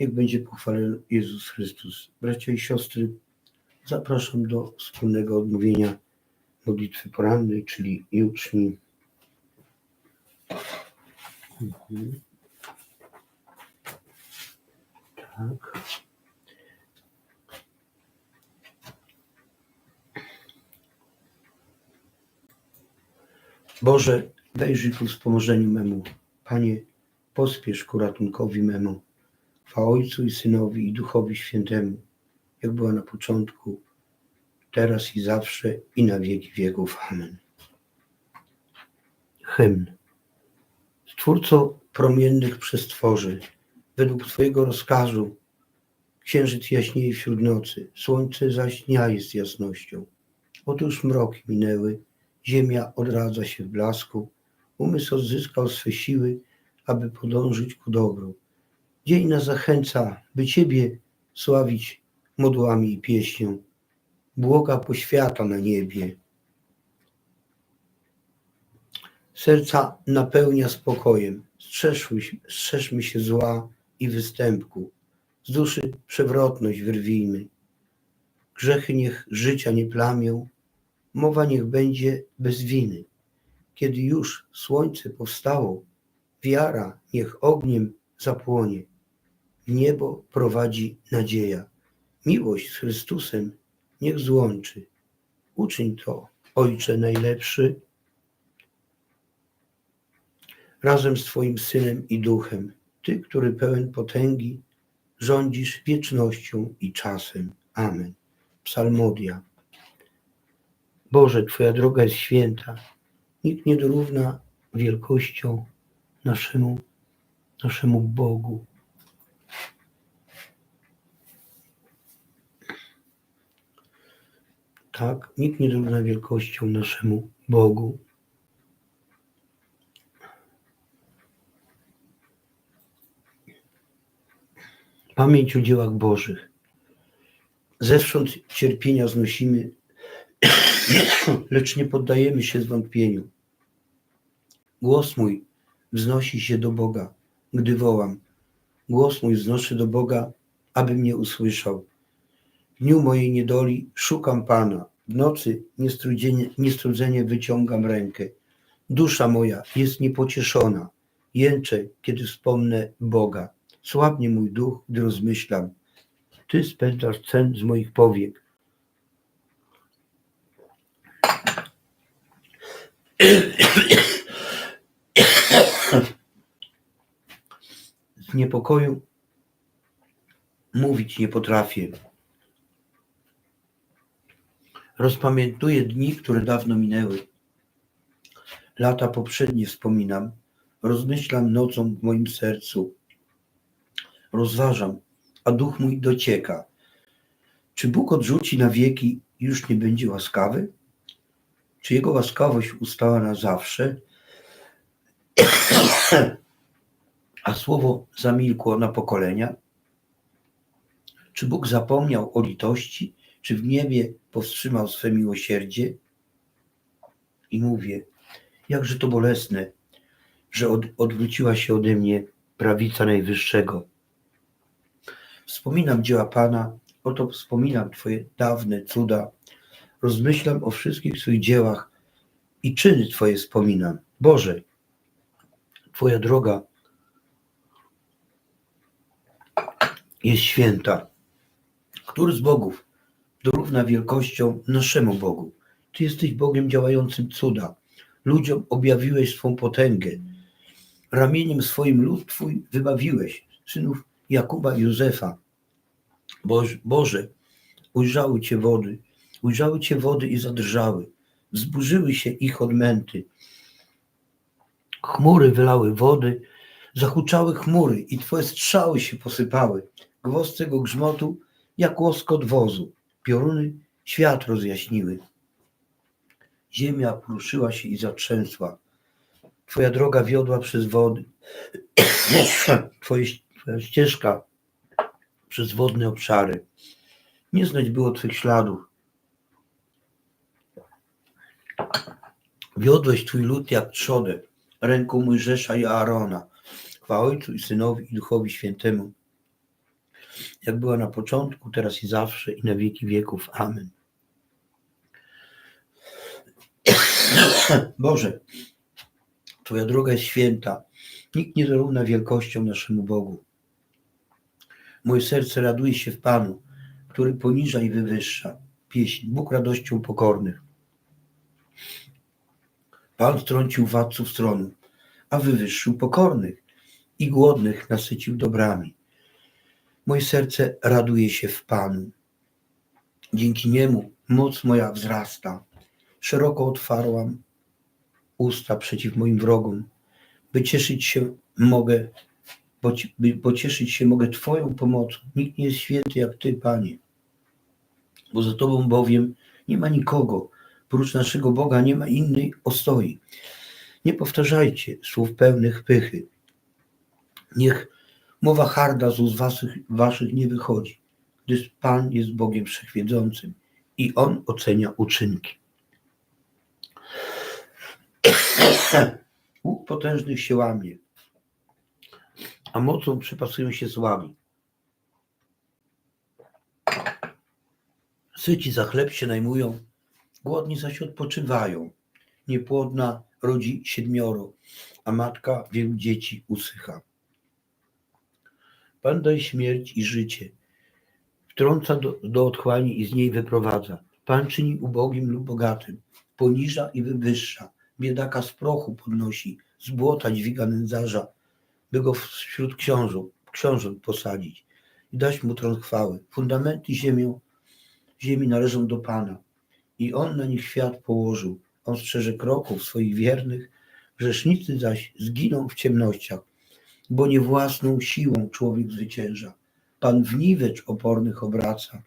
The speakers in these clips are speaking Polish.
Niech będzie pochwalony Jezus Chrystus. Bracia i siostry, zapraszam do wspólnego odmówienia modlitwy porannej, czyli jutrzni. Mhm. Tak. Boże, dajże ku wspomożeniu memu. Panie, pospiesz ku ratunkowi memu. Chwała Ojcu i Synowi i Duchowi Świętemu, jak była na początku, teraz i zawsze i na wieki wieków. Amen. Hymn. Stwórco promiennych przestworzy, według Twojego rozkazu księżyc jaśnieje wśród nocy, słońce zaś dnia jest jasnością. Otóż mroki minęły, ziemia odradza się w blasku, umysł odzyskał swe siły, aby podążyć ku dobru. Dzień nas zachęca, by Ciebie sławić modłami i pieśnią. Błoga poświata na niebie. Serca napełnia spokojem. Strzeżmy, strzeżmy się zła i występku. Z duszy przewrotność wyrwijmy. Grzechy niech życia nie plamią. Mowa niech będzie bez winy. Kiedy już słońce powstało, wiara niech ogniem zapłonie. Niebo prowadzi nadzieja. Miłość z Chrystusem niech złączy. Uczyń to, Ojcze najlepszy, razem z Twoim Synem i Duchem. Ty, który pełen potęgi, rządzisz wiecznością i czasem. Amen. Psalmodia. Boże, Twoja droga jest święta. Nikt nie dorówna wielkością naszemu, naszemu Bogu. Tak, nikt nie dorówna wielkością naszemu Bogu. Pamięć o dziełach Bożych. Zewsząd cierpienia znosimy, lecz nie poddajemy się zwątpieniu. Głos mój wznosi się do Boga, gdy wołam. Głos mój wznoszę do Boga, aby mnie usłyszał. W dniu mojej niedoli szukam Pana. W nocy niestrudzenie, niestrudzenie wyciągam rękę. Dusza moja jest niepocieszona. Jęczę, kiedy wspomnę Boga. Słabnie mój duch, gdy rozmyślam. Ty spędzasz cen z moich powiek. Z niepokoju mówić nie potrafię. Rozpamiętuję dni, które dawno minęły. Lata poprzednie wspominam. Rozmyślam nocą w moim sercu. Rozważam, a duch mój docieka. Czy Bóg odrzuci na wieki już nie będzie łaskawy? Czy Jego łaskawość ustała na zawsze? A słowo zamilkło na pokolenia? Czy Bóg zapomniał o litości? Czy w niebie powstrzymał swe miłosierdzie? I mówię, jakże to bolesne, że od, odwróciła się ode mnie prawica Najwyższego. Wspominam dzieła Pana, oto wspominam Twoje dawne cuda, rozmyślam o wszystkich Twoich dziełach i czyny Twoje wspominam. Boże, Twoja droga jest święta. Który z bogów dorówna wielkością naszemu Bogu? Ty jesteś Bogiem działającym cuda. Ludziom objawiłeś swą potęgę. Ramieniem swoim lud Twój wybawiłeś synów Jakuba i Józefa. Boże, Boże, ujrzały Cię wody, ujrzały Cię wody i zadrżały. Wzburzyły się ich odmęty. Chmury wylały wody, zahuczały chmury i Twoje strzały się posypały. Głos tego grzmotu jak łoskot wozu. Pioruny świat rozjaśniły. Ziemia poruszyła się i zatrzęsła. Twoja droga wiodła przez wody. Twoje, twoja ścieżka przez wodne obszary. Nie znać było Twych śladów. Wiodłeś Twój lud jak trzodę, ręką Mojżesza i Aarona. Chwała Ojcu i Synowi i Duchowi Świętemu, jak była na początku, teraz i zawsze, i na wieki wieków. Amen. Boże, Twoja droga jest święta. Nikt nie zarówna wielkością naszemu Bogu. Moje serce raduje się w Panu, który poniża i wywyższa. Pieśń Bóg radością pokornych. Pan strącił władców stronu, a wywyższył pokornych i głodnych nasycił dobrami. Moje serce raduje się w Panu. Dzięki niemu moc moja wzrasta. Szeroko otwarłam usta przeciw moim wrogom, by cieszyć się mogę, bo, by, bo cieszyć się mogę Twoją pomocą. Nikt nie jest święty jak Ty, Panie. Bo za Tobą bowiem nie ma nikogo. Prócz naszego Boga nie ma innej ostoi. Nie powtarzajcie słów pełnych pychy. Niech mowa harda z ust waszych, waszych nie wychodzi, gdyż Pan jest Bogiem Wszechwiedzącym i On ocenia uczynki. Łuk potężnych się łamie, a mocą przypasują się słabi. Syci za chleb się najmują, głodni zaś odpoczywają. Niepłodna rodzi siedmioro, a matka wielu dzieci usycha. Pan daje śmierć i życie, wtrąca do, do otchłani i z niej wyprowadza. Pan czyni ubogim lub bogatym, poniża i wywyższa, biedaka z prochu podnosi, z błota dźwiga nędzarza, by go wśród książąt, książąt posadzić. I dać mu tron chwały. Fundamenty ziemią, ziemi należą do Pana. I On na nich świat położył. On strzeże kroków swoich wiernych, grzesznicy zaś zginą w ciemnościach, bo nie własną siłą człowiek zwycięża. Pan w niwecz opornych obraca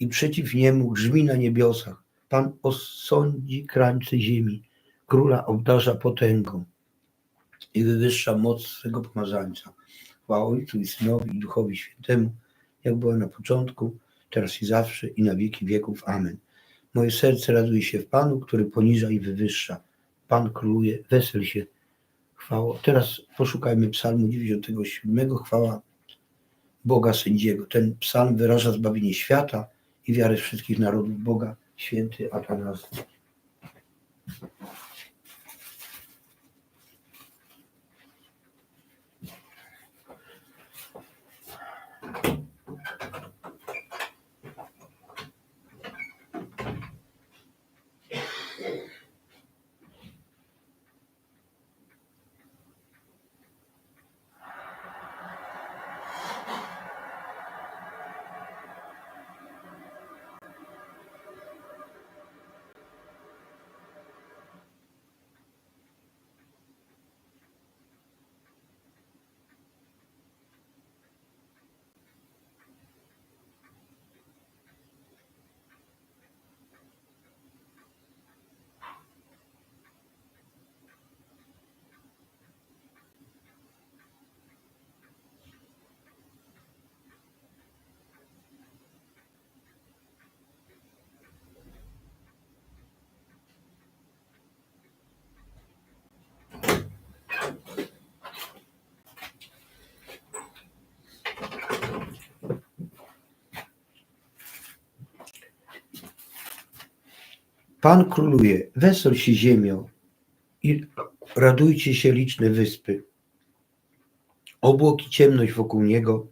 i przeciw niemu grzmi na niebiosach. Pan osądzi krańce ziemi, króla obdarza potęgą i wywyższa moc swego pomazańca. Chwała Ojcu i Synowi i Duchowi Świętemu, jak była na początku, teraz i zawsze i na wieki wieków. Amen. Moje serce raduje się w Panu, który poniża i wywyższa. Pan króluje, wesel się. Chwała. Teraz poszukajmy psalmu 97. Chwała Boga sędziego. Ten psalm wyraża zbawienie świata i wiarę wszystkich narodów Boga święty Atanazy. Pan króluje, wesel się ziemio i radujcie się liczne wyspy. Obłok i ciemność wokół niego,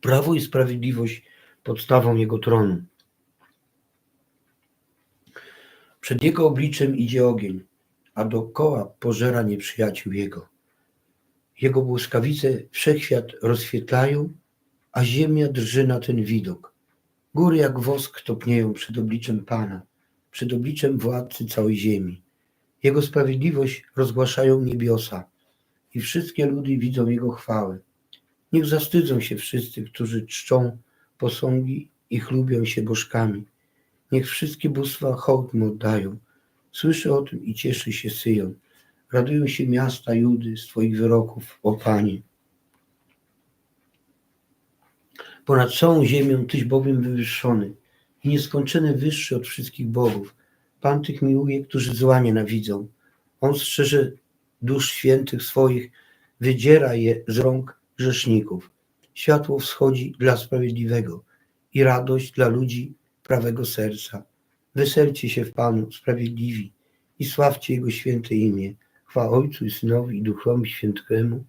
prawo i sprawiedliwość podstawą jego tronu. Przed jego obliczem idzie ogień, a dookoła pożera nieprzyjaciół jego. Jego błyskawice wszechświat rozświetlają, a ziemia drży na ten widok. Góry jak wosk topnieją przed obliczem Pana, przed obliczem władcy całej ziemi. Jego sprawiedliwość rozgłaszają niebiosa i wszystkie ludy widzą Jego chwałę. Niech zastydzą się wszyscy, którzy czczą posągi i chlubią się bożkami. Niech wszystkie bóstwa hołd mu oddają. Słyszy o tym i cieszy się Syjon. Radują się miasta Judy z Twoich wyroków, o Panie. Ponad całą ziemią Tyś bowiem wywyższony i nieskończony wyższy od wszystkich bogów. Pan tych miłuje, którzy zła nienawidzą. On strzeże dusz świętych swoich, wydziera je z rąk grzeszników. Światło wschodzi dla sprawiedliwego i radość dla ludzi prawego serca. Weselcie się w Panu, sprawiedliwi, i sławcie Jego święte imię. Chwała Ojcu i Synowi i Duchowi Świętemu,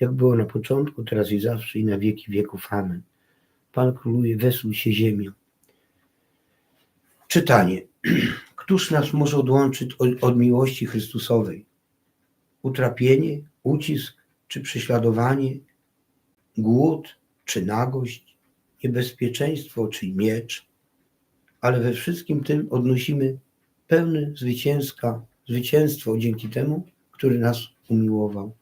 jak było na początku, teraz i zawsze, i na wieki wieków. Amen. Pan króluje, wesół się ziemią. Czytanie. Któż nas może odłączyć od, od miłości Chrystusowej? Utrapienie, ucisk czy prześladowanie, głód czy nagość, niebezpieczeństwo czy miecz, ale we wszystkim tym odnosimy pełne zwycięska, zwycięstwo dzięki temu, który nas umiłował.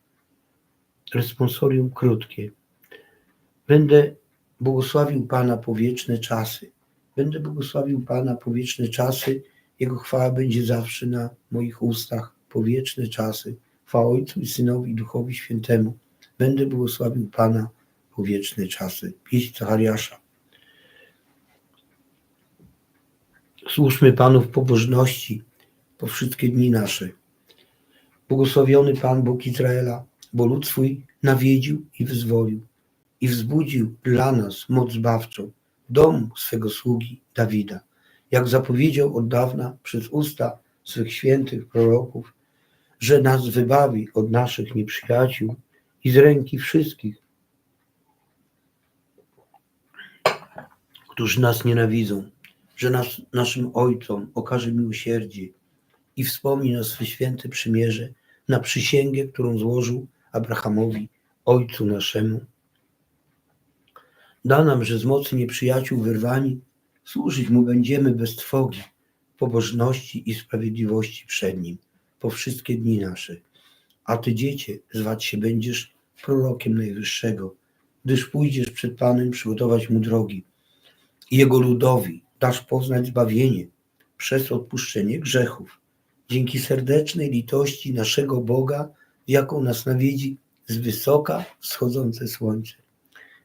Responsorium krótkie. Będę błogosławił Pana po wieczne czasy. Będę błogosławił Pana po wieczne czasy. Jego chwała będzie zawsze na moich ustach po wieczne czasy. Chwała Ojcu i Synowi i Duchowi Świętemu. Będę błogosławił Pana po wieczne czasy. Pieśń Zachariasza. Służmy Panu w pobożności po wszystkie dni nasze. Błogosławiony Pan Bóg Izraela, bo lud swój nawiedził i wyzwolił i wzbudził dla nas moc zbawczą domu swego sługi Dawida, jak zapowiedział od dawna przez usta swych świętych proroków, że nas wybawi od naszych nieprzyjaciół i z ręki wszystkich, którzy nas nienawidzą, że nas, naszym Ojcom okaże miłosierdzie i wspomni na swe święte przymierze, na przysięgę, którą złożył Abrahamowi, Ojcu naszemu. Da nam, że z mocy nieprzyjaciół wyrwani, służyć Mu będziemy bez trwogi, pobożności i sprawiedliwości przed Nim, po wszystkie dni nasze. A Ty, dziecię, zwać się będziesz prorokiem Najwyższego, gdyż pójdziesz przed Panem przygotować Mu drogi. Jego ludowi dasz poznać zbawienie przez odpuszczenie grzechów, dzięki serdecznej litości naszego Boga, jaką nas nawiedzi z wysoka wschodzące słońce,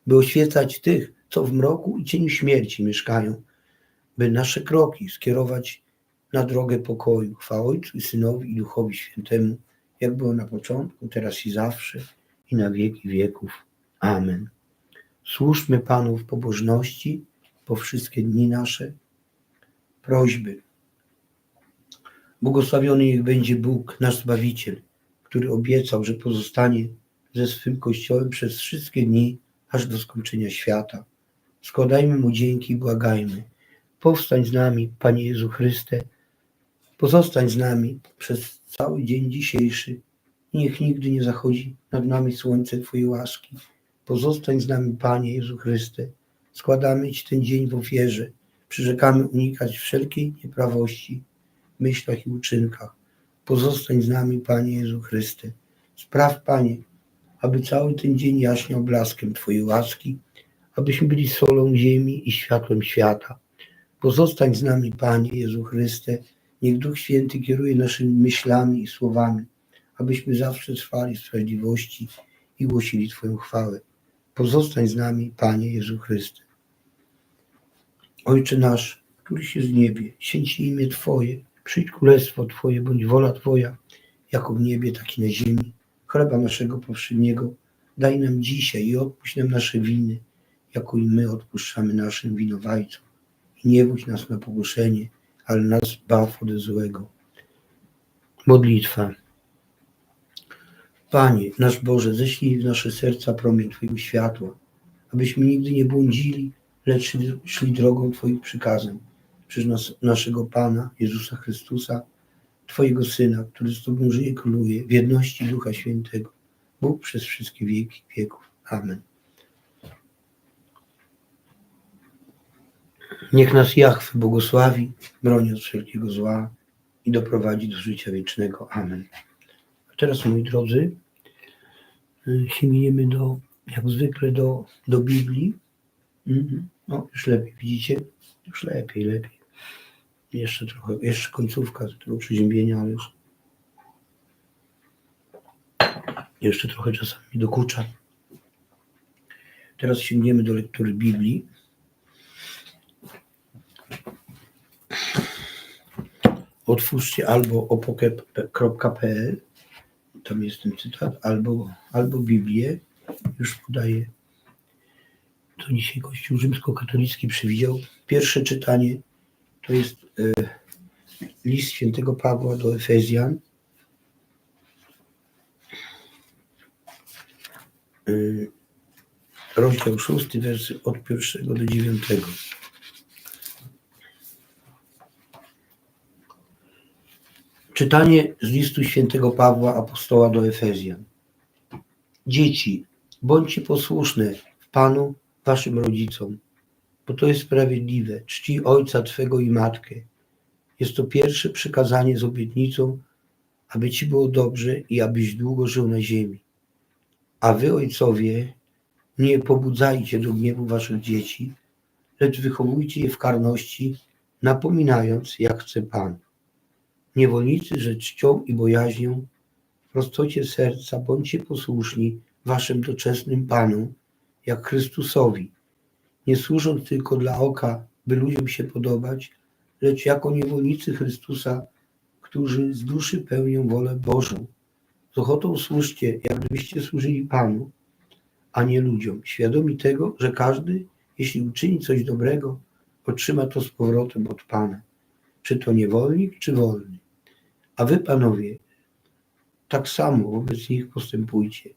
by oświecać tych, co w mroku i cieniu śmierci mieszkają, by nasze kroki skierować na drogę pokoju. Chwała Ojcu i Synowi i Duchowi Świętemu, jak było na początku, teraz i zawsze, i na wieki wieków. Amen. Służmy Panu w pobożności po wszystkie dni nasze. prośby. Błogosławiony niech będzie Bóg, nasz Zbawiciel, który obiecał, że pozostanie ze swym Kościołem przez wszystkie dni, aż do skończenia świata. Składajmy Mu dzięki i błagajmy. Powstań z nami, Panie Jezu Chryste, pozostań z nami przez cały dzień dzisiejszy. Niech nigdy nie zachodzi nad nami słońce Twojej łaski. Pozostań z nami, Panie Jezu Chryste. Składamy Ci ten dzień w ofierze. Przyrzekamy unikać wszelkiej nieprawości w myślach i uczynkach. Pozostań z nami, Panie Jezu Chryste. Spraw, Panie, aby cały ten dzień jaśniał blaskiem Twojej łaski, abyśmy byli solą ziemi i światłem świata. Pozostań z nami, Panie Jezu Chryste. Niech Duch Święty kieruje naszymi myślami i słowami, abyśmy zawsze trwali w sprawiedliwości i głosili Twoją chwałę. Pozostań z nami, Panie Jezu Chryste. Ojcze nasz, któryś jest w niebie, święci imię Twoje, przyjdź królestwo Twoje, bądź wola Twoja, jako w niebie, tak i na ziemi. Chleba naszego powszedniego daj nam dzisiaj i odpuść nam nasze winy, jako i my odpuszczamy naszym winowajcom. I nie wódź nas na pokuszenie, ale nas baw od złego. Modlitwa. Panie, nasz Boże, ześlij w nasze serca promień Twojego światła, abyśmy nigdy nie błądzili, lecz szli, drogą Twoich przykazań, przez nas, naszego Pana, Jezusa Chrystusa, Twojego Syna, który z Tobą żyje i króluje w jedności Ducha Świętego, Bóg przez wszystkie wieki wieków. Amen. Niech nas Jachwy błogosławi, broni od wszelkiego zła i doprowadzi do życia wiecznego. Amen. A teraz, moi drodzy, y, sięgniemy do, jak zwykle, do, do Biblii. Mhm. No, już lepiej, widzicie? Już lepiej, lepiej. Jeszcze trochę, jeszcze końcówka tego przeziębienia, ale już jeszcze trochę czasami dokucza. Teraz sięgniemy do lektury Biblii. Otwórzcie albo opoke.pl, tam jest ten cytat, albo, albo Biblię. Już podaję, to dzisiaj Kościół rzymskokatolicki przewidział. Pierwsze czytanie to jest e, list świętego Pawła do Efezjan. E, rozdział szósty, wersy od pierwszego do dziewiątego. Czytanie z listu świętego Pawła apostoła do Efezjan. Dzieci, bądźcie posłuszne w Panu waszym rodzicom, bo to jest sprawiedliwe. Czci ojca twego i matkę. Jest to pierwsze przykazanie z obietnicą, aby ci było dobrze i abyś długo żył na ziemi. A wy, ojcowie, nie pobudzajcie do gniewu waszych dzieci, lecz wychowujcie je w karności, napominając, jak chce Pan. Niewolnicy, że czcią i bojaźnią, w prostocie serca bądźcie posłuszni waszym doczesnym Panom, jak Chrystusowi, nie służąc tylko dla oka, by ludziom się podobać, lecz jako niewolnicy Chrystusa, którzy z duszy pełnią wolę Bożą. Z ochotą służcie, jak gdybyście służyli Panu, a nie ludziom, świadomi tego, że każdy, jeśli uczyni coś dobrego, otrzyma to z powrotem od Pana, czy to niewolnik, czy wolny. A wy, panowie, tak samo wobec nich postępujcie.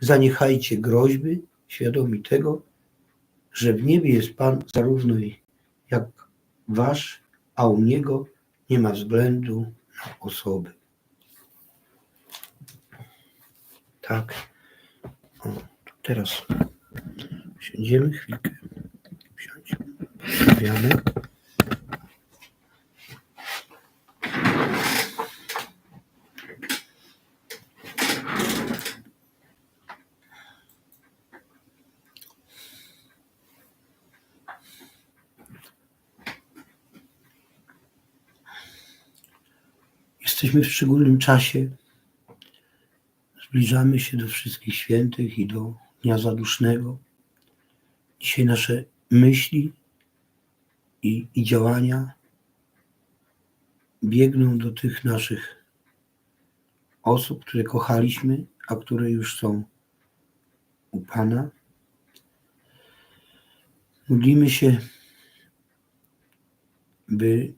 Zaniechajcie groźby, świadomi tego, że w niebie jest Pan zarówno jak wasz, a u Niego nie ma względu na osoby. Tak. O, teraz siądziemy chwilkę. Siądź. Stawiamy. Jesteśmy w szczególnym czasie. Zbliżamy się do wszystkich świętych i do Dnia Zadusznego. Dzisiaj nasze myśli i, i działania biegną do tych naszych osób, które kochaliśmy, a które już są u Pana. Modlimy się by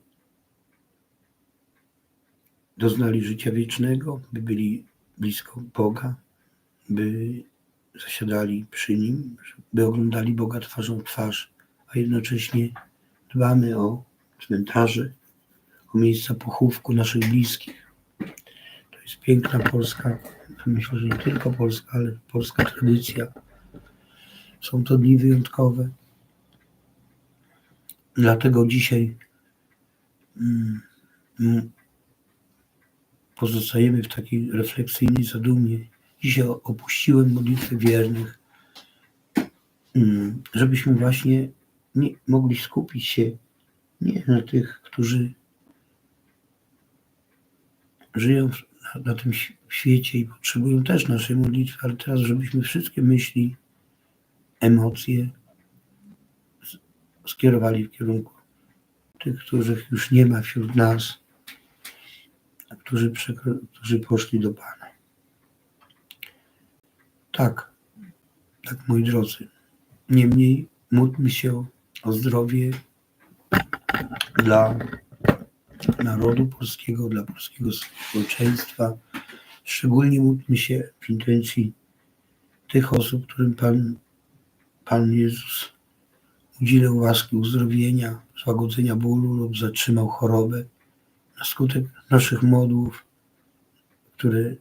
doznali życia wiecznego, by byli blisko Boga, by zasiadali przy Nim, by oglądali Boga twarzą w twarz, a jednocześnie dbamy o cmentarze, o miejsca pochówku naszych bliskich. To jest piękna polska, myślę, że nie tylko polska, ale polska tradycja. Są to dni wyjątkowe. Dlatego dzisiaj mm, pozostajemy w takiej refleksyjnej zadumie. Dzisiaj opuściłem modlitwę wiernych, mm, żebyśmy właśnie nie mogli skupić się nie na tych, którzy żyją na, na tym świecie i potrzebują też naszej modlitwy, ale teraz, żebyśmy wszystkie myśli, emocje skierowali w kierunku tych, których już nie ma wśród nas, a którzy, którzy poszli do Pana. Tak, tak, moi drodzy. Niemniej módlmy się o zdrowie dla narodu polskiego, dla polskiego społeczeństwa. Szczególnie módlmy się w intencji tych osób, którym Pan, Pan Jezus udzielił łaski uzdrowienia, złagodzenia bólu lub zatrzymał chorobę na skutek naszych modłów, które,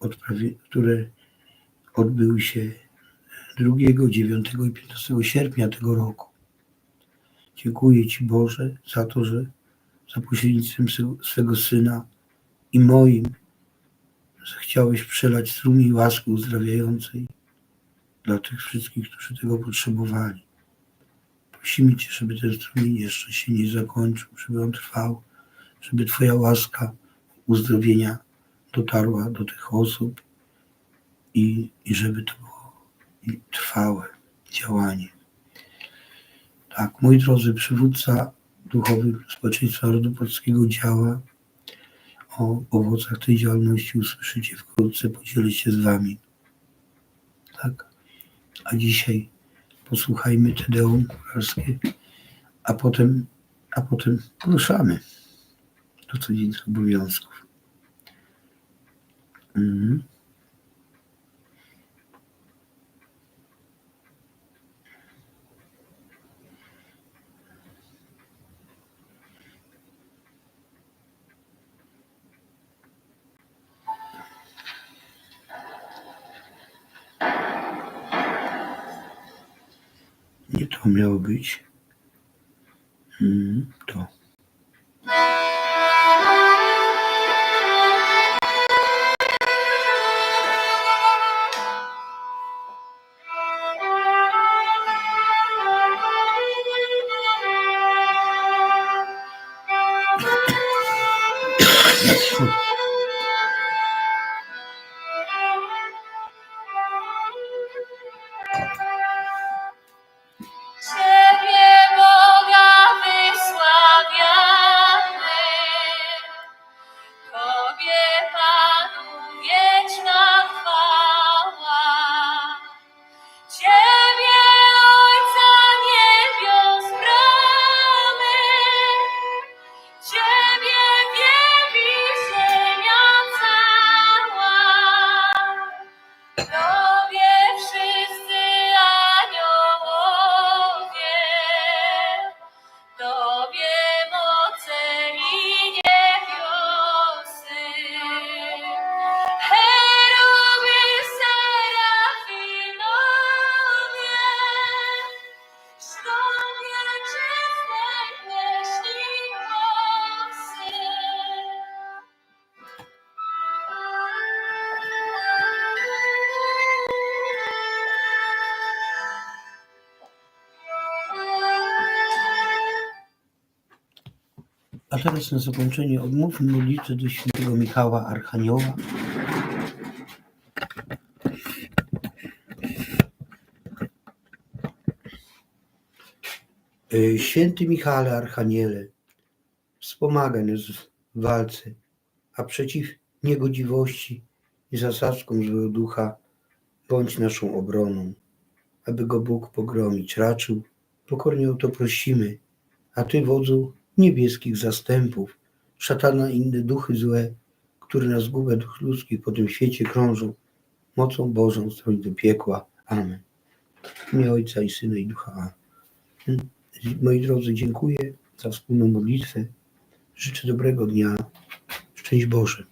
odprawi, które odbyły się 2, 9 i 15 sierpnia tego roku. Dziękuję Ci Boże za to, że za pośrednictwem swe- swego Syna i moim zechciałeś przelać strumień łaski uzdrawiającej dla tych wszystkich, którzy tego potrzebowali. Prosimy Cię, żeby ten strumień jeszcze się nie zakończył, żeby on trwał, żeby Twoja łaska uzdrowienia dotarła do tych osób i, i żeby to było trwałe działanie. Tak, mój drodzy przywódca duchowy społeczeństwa narodu polskiego działa. O owocach tej działalności usłyszycie wkrótce, podzielę się z Wami. Tak, a dzisiaj posłuchajmy Tedeum Królewskie, a potem, a potem ruszamy do codziennych obowiązków. Mhm. Nie to miało być. Mhm, to. Ciebie teraz na zakończenie odmówmy modlitwę do świętego Michała Archanioła. E, Święty Michale Archaniele, wspomagaj nas w walce, a przeciw niegodziwości i zasadzkom złego ducha bądź naszą obroną, aby go Bóg pogromić raczył. Pokornie o to prosimy, a Ty, wodzu niebieskich zastępów, szatana i inne duchy złe, które na zgubę duch ludzkich po tym świecie krążą, mocą Bożą stroń do piekła. Amen. W Ojca i Syna i Ducha. Amen. Moi drodzy, dziękuję za wspólną modlitwę. Życzę dobrego dnia. Szczęść Boże.